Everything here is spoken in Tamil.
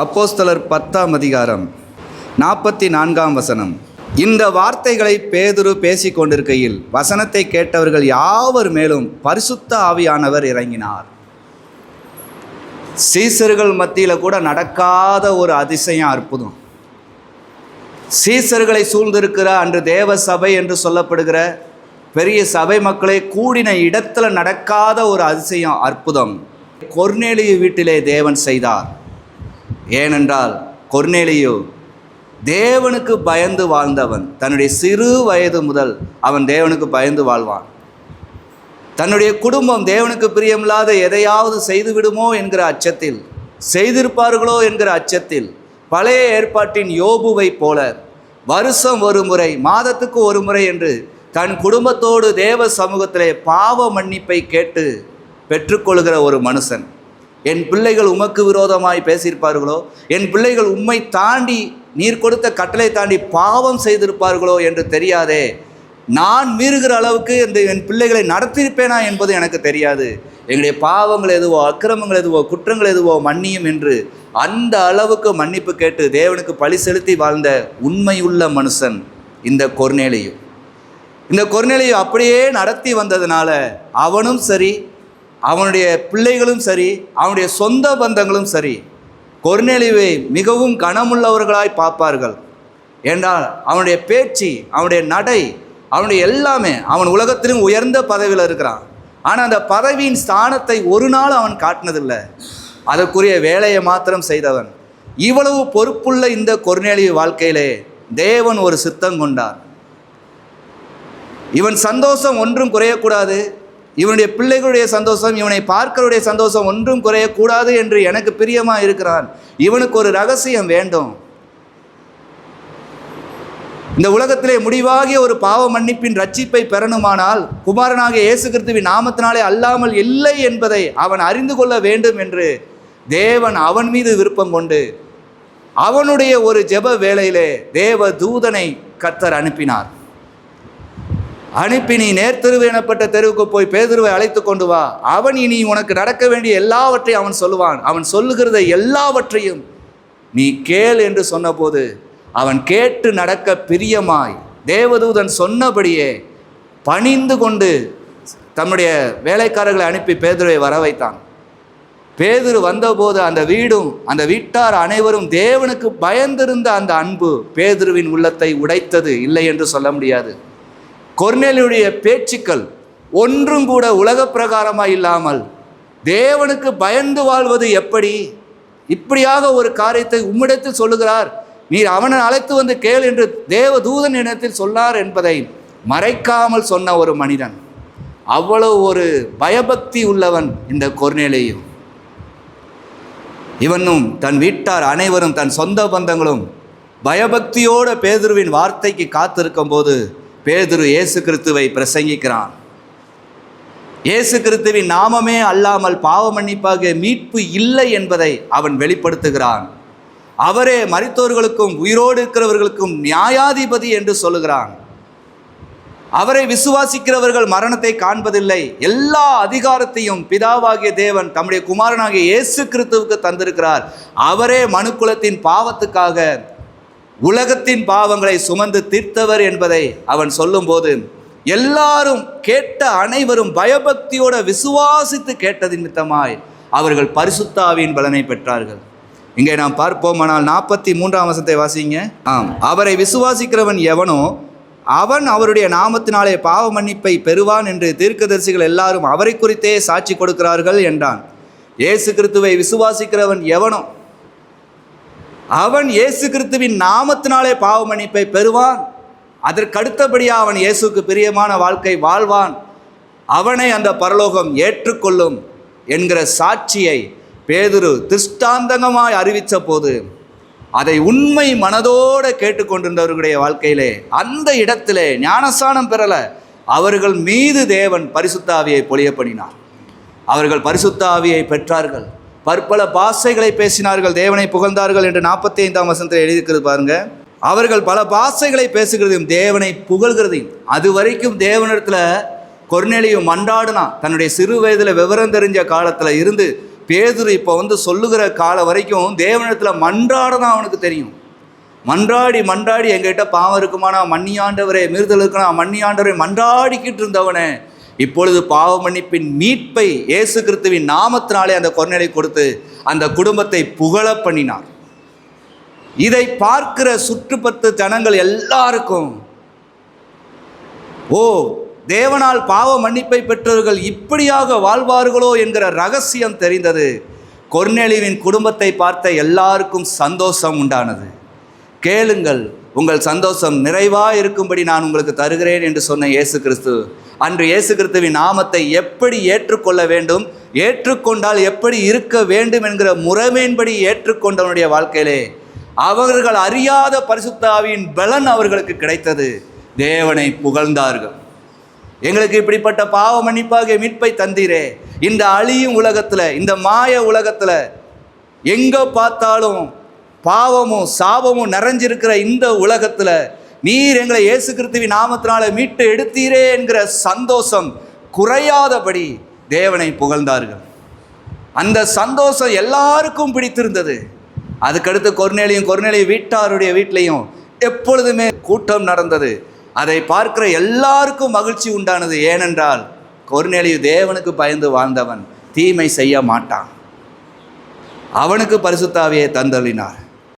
அப்போஸ்தலர் பத்தாம் அதிகாரம் நாற்பத்தி நான்காம் வசனம். இந்த வார்த்தைகளை பேதுரு பேசி கொண்டிருக்கையில் வசனத்தை கேட்டவர்கள் யாவர் மேலும் பரிசுத்த ஆவியானவர் இறங்கினார். சீசர்கள் மத்தியில் கூட நடக்காத ஒரு அதிசயம் அற்புதம். சீசர்களை சூழ்ந்திருக்கிற அன்று தேவ சபை என்று சொல்லப்படுகிற பெரிய சபை மக்களை கூடின இடத்துல நடக்காத ஒரு அதிசயம் அற்புதம். கொர்னேலிய வீட்டிலே தேவன் செய்தார். ஏனென்றால் கொர்நேலியு தேவனுக்கு பயந்து வாழ்ந்தவன். தன்னுடைய சிறு வயது முதல் அவன் தேவனுக்கு பயந்து வாழ்வான். தன்னுடைய குடும்பம் தேவனுக்கு பிரியமில்லாத எதையாவது செய்துவிடுமோ என்கிற அச்சத்தில் செய்திருப்பார்களோ என்கிற அச்சத்தில் பழைய ஏற்பாட்டின் யோபுவை போல வருஷம் ஒரு முறை மாதத்துக்கு ஒரு முறை என்று தன் குடும்பத்தோடு தேவ சமூகத்திலே பாவ மன்னிப்பை கேட்டு பெற்றுக்கொள்கிற ஒரு மனுஷன். என் பிள்ளைகள் உமக்கு விரோதமாய் பேசியிருப்பார்களோ? என் பிள்ளைகள் உம்மை தாண்டி நீர் கொடுத்த கட்டளை தாண்டி பாவம் செய்திருப்பார்களோ என்று தெரியாதே? நான் மீறுகிற அளவுக்கு இந்த என் பிள்ளைகளை நடத்தியிருப்பேனா என்பது எனக்கு தெரியாது. எங்களுடைய பாவங்கள் எதுவோ அக்கிரமங்கள் எதுவோ குற்றங்கள் எதுவோ மன்னியும் என்று அந்த அளவுக்கு மன்னிப்பு கேட்டு தேவனுக்கு பழி செலுத்தி வாழ்ந்த உண்மையுள்ள மனுஷன் இந்த கொர்நேலையும் இந்த கொர்நேலியும் அப்படியே நடத்தி வந்ததுனால அவனும் சரி அவனுடைய பிள்ளைகளும் சரி அவனுடைய சொந்த பந்தங்களும் சரி கொர்நேலியுவை மிகவும் கனமுள்ளவர்களாய் பார்ப்பார்கள். என்றால் அவனுடைய பேச்சு அவனுடைய நடை அவனுடைய எல்லாமே அவன் உலகத்திலும் உயர்ந்த பதவியில் இருக்கிறான். ஆனால் அந்த பதவியின் ஸ்தானத்தை ஒரு நாள் அவன் காட்டினதில்லை. அதற்குரிய வேலையை மாத்திரம் செய்தவன். இவ்வளவு பொறுப்புள்ள இந்த கொர்நேலிய வாழ்க்கையிலே தேவன் ஒரு சித்தம் கொண்டார். இவன் சந்தோஷம் ஒன்றும் குறையக்கூடாது. இவனுடைய பிள்ளைகளுடைய சந்தோஷம் இவனை பார்க்கருடைய சந்தோஷம் ஒன்றும் குறையக்கூடாது என்று எனக்கு பிரியமாக இருக்கிறான். இவனுக்கு ஒரு ரகசியம் வேண்டும். இந்த உலகத்திலே முடிவாகிய ஒரு பாவ மன்னிப்பின் ரட்சிப்பை பெறணுமானால் குமாரனாகிய இயேசு கிறிஸ்துவின் நாமத்தினாலே அல்லாமல் இல்லை என்பதை அவன் அறிந்து கொள்ள வேண்டும் என்று தேவன் அவன் மீது விருப்பம் கொண்டு அவனுடைய ஒரு ஜெப வேளையிலே தேவ தூதனை கர்த்தர் அனுப்பினார். அனுப்பி நீ நேர்த்தெருவு எனப்பட்ட தெருவுக்கு போய் பேதுருவை அழைத்து கொண்டு வா. அவன் இனி உனக்கு நடக்க வேண்டிய எல்லாவற்றையும் அவன் சொல்லுவான். அவன் சொல்லுகிறத எல்லாவற்றையும் நீ கேள் என்று சொன்னபோது அவன் கேட்டு நடக்க பிரியமாய். தேவதூதன் சொன்னபடியே பணிந்து கொண்டு தம்முடைய வேலைக்காரர்களை அனுப்பி பேதுருவை வர வைத்தான் பேதுரு வந்தபோது அந்த வீடும் அந்த வீட்டார் அனைவரும் தேவனுக்கு பயந்திருந்த அந்த அன்பு பேதுருவின் உள்ளத்தை உடைத்தது இல்லை என்று சொல்ல முடியாது. கொர்னேலியுடைய பேச்சுக்கள் ஒன்றும் கூட உலக பிரகாரமாக இல்லாமல் தேவனுக்கு பயந்து வாழ்வது எப்படி? இப்படியாக ஒரு காரியத்தை உம்மிடத்தில் சொல்லுகிறார். நீர் அவனை அழைத்து வந்து கேள் என்று தேவ தூதன் இனத்தில் சொன்னார் என்பதை மறைக்காமல் சொன்ன ஒரு மனிதன். அவ்வளவு ஒரு பயபக்தி உள்ளவன் இந்த கொர்நேலேயும் இவனும் தன் வீட்டார் அனைவரும் தன் சொந்த பந்தங்களும் பயபக்தியோட பேதுருவின் வார்த்தைக்கு காத்திருக்கும் போது பேதுரு இயேசு கிறிஸ்துவை பிரசங்கிக்கிறான் இயேசு கிறிஸ்துவின் நாமமே அல்லாமல் பாவ மன்னிப்பாக மீட்பு இல்லை என்பதை அவன் வெளிப்படுத்துகிறான். அவரே மறித்தோர்களுக்கும் உயிரோடு இருக்கிறவர்களுக்கும் நியாயாதிபதி என்று சொல்லுகிறான். அவரை விசுவாசிக்கிறவர்கள் மரணத்தை காண்பதில்லை. எல்லா அதிகாரத்தையும் பிதாவாகிய தேவன் தம்முடைய குமாரனாகிய இயேசு கிறிஸ்துவுக்கு தந்திருக்கிறார். அவரே மனுக்குலத்தின் பாவத்துக்காக உலகத்தின் பாவங்களை சுமந்து தீர்த்தவர் என்பதை அவன் சொல்லும்போது எல்லாரும் கேட்ட அனைவரும் பயபக்தியோட விசுவாசித்து கேட்டதின் நிமித்தமாய் அவர்கள் பரிசுத்தாவின் பலனை பெற்றார்கள். இங்கே நாம் பார்ப்போமானால் நாற்பத்தி மூன்றாம் வசத்தை வாசிங்க. ஆம். அவரை விசுவாசிக்கிறவன் எவனோ அவன் அவருடைய நாமத்தினாலே பாவ மன்னிப்பை பெறுவான் என்று தீர்க்கதரிசிகள் எல்லாரும் அவரை குறித்தே சாட்சி கொடுக்கிறார்கள் என்றான். இயேசு கிறித்துவை விசுவாசிக்கிறவன் எவனோ அவன் இயேசு கிறிஸ்துவின் நாமத்தினாலே பாவ மன்னிப்பை பெறுவான். அதற்கடுத்தபடியாக அவன் இயேசுக்கு பிரியமான வாழ்க்கை வாழ்வான். அவனை அந்த பரலோகம் ஏற்றுக்கொள்ளும் என்கிற சாட்சியை பேதுரு திருஷ்டாந்தகமாய் அறிவித்த போது அதை உண்மை மனதோடு கேட்டுக்கொண்டிருந்தவர்களுடைய வாழ்க்கையிலே அந்த இடத்திலே ஞானஸ்தானம் பெறலை. அவர்கள் மீது தேவன் பரிசுத்தாவியை பொழிய பண்ணினார் அவர்கள் பரிசுத்தாவியை பெற்றார்கள். பற்பல பாஷைகளை பேசினார்கள் தேவனை புகழ்ந்தார்கள் என்று நாற்பத்தி ஐந்தாம் வசனத்தில் எழுதியிருக்கிறது பாருங்க. அவர்கள் பல பாஷைகளை பேசுகிறதையும் தேவனை புகழ்கிறதையும் அது வரைக்கும் தேவனிடத்தில் கொர்நேலியும் மண்டாடுனா தன்னுடைய சிறு வயதில் விவரம் தெரிஞ்ச காலத்தில் இருந்து பேதுரு இப்போ வந்து சொல்லுகிற காலம் வரைக்கும் தேவனிடத்தில் மன்றாட தான் அவனுக்கு தெரியும். மன்றாடி மன்றாடி எங்கிட்ட பாவம் இருக்குமானா மன்னியாண்டவரே மிருதல் இருக்கனா மன்னியாண்டவரே மன்றாடிக்கிட்டு இருந்தவனே இப்பொழுது பாவ மன்னிப்பின் மீட்பை இயேசு கிறிஸ்துவின் நாமத்தினாலே அந்த கொர்நேலை கொடுத்து அந்த குடும்பத்தை புகழ பண்ணினார். இதை பார்க்கிற சுற்றுப்பத்து ஜனங்கள் எல்லாருக்கும் ஓ தேவனால் பாவ மன்னிப்பை பெற்றவர்கள் இப்படியாக வாழ்வார்களோ என்கிற ரகசியம் தெரிந்தது. கொர்நேலிவின் குடும்பத்தை பார்த்த எல்லாருக்கும் சந்தோஷம் உண்டானது. கேளுங்கள். உங்கள் சந்தோஷம் நிறைவாக இருக்கும்படி நான் உங்களுக்கு தருகிறேன் என்று சொன்ன இயேசு கிறிஸ்து. அன்று இயேசு கிறிஸ்துவின் நாமத்தை எப்படி ஏற்றுக்கொள்ள வேண்டும் ஏற்றுக்கொண்டால் எப்படி இருக்க வேண்டும் என்கிற முறைமையின்படி ஏற்றுக்கொண்டவனுடைய வாழ்க்கையிலே அவர்கள் அறியாத பரிசுத்தாவியின் பலன் அவர்களுக்கு கிடைத்தது. தேவனை புகழ்ந்தார்கள். எங்களுக்கு இப்படிப்பட்ட பாவ மன்னிப்பாகிய மீட்பை தந்தீரே. இந்த அழியும் உலகத்தில் இந்த மாய உலகத்தில் எங்கே பார்த்தாலும் பாவமும் சாபமும் நிறைஞ்சிருக்கிற இந்த உலகத்தில் நீர் எங்களை இயேசு கிறிஸ்துவின் நாமத்தினால மீட்டு எடுத்தீரே என்கிற சந்தோஷம் குறையாதபடி தேவனை புகழ்ந்தார்கள். அந்த சந்தோஷம் எல்லாருக்கும் பிடித்திருந்தது. அதுக்கடுத்து கொர்நேலியும் கொர்நேலியும் வீட்டாருடைய வீட்லேயும் எப்பொழுதுமே கூட்டம் நடந்தது. அதை பார்க்கிற எல்லாருக்கும் மகிழ்ச்சி உண்டானது ஏனென்றால் கொர்நேலியு தேவனுக்கு பயந்து வாழ்ந்தவன் தீமை செய்ய மாட்டான். அவனுக்கு பரிசுத்தாவியை தந்தளினார்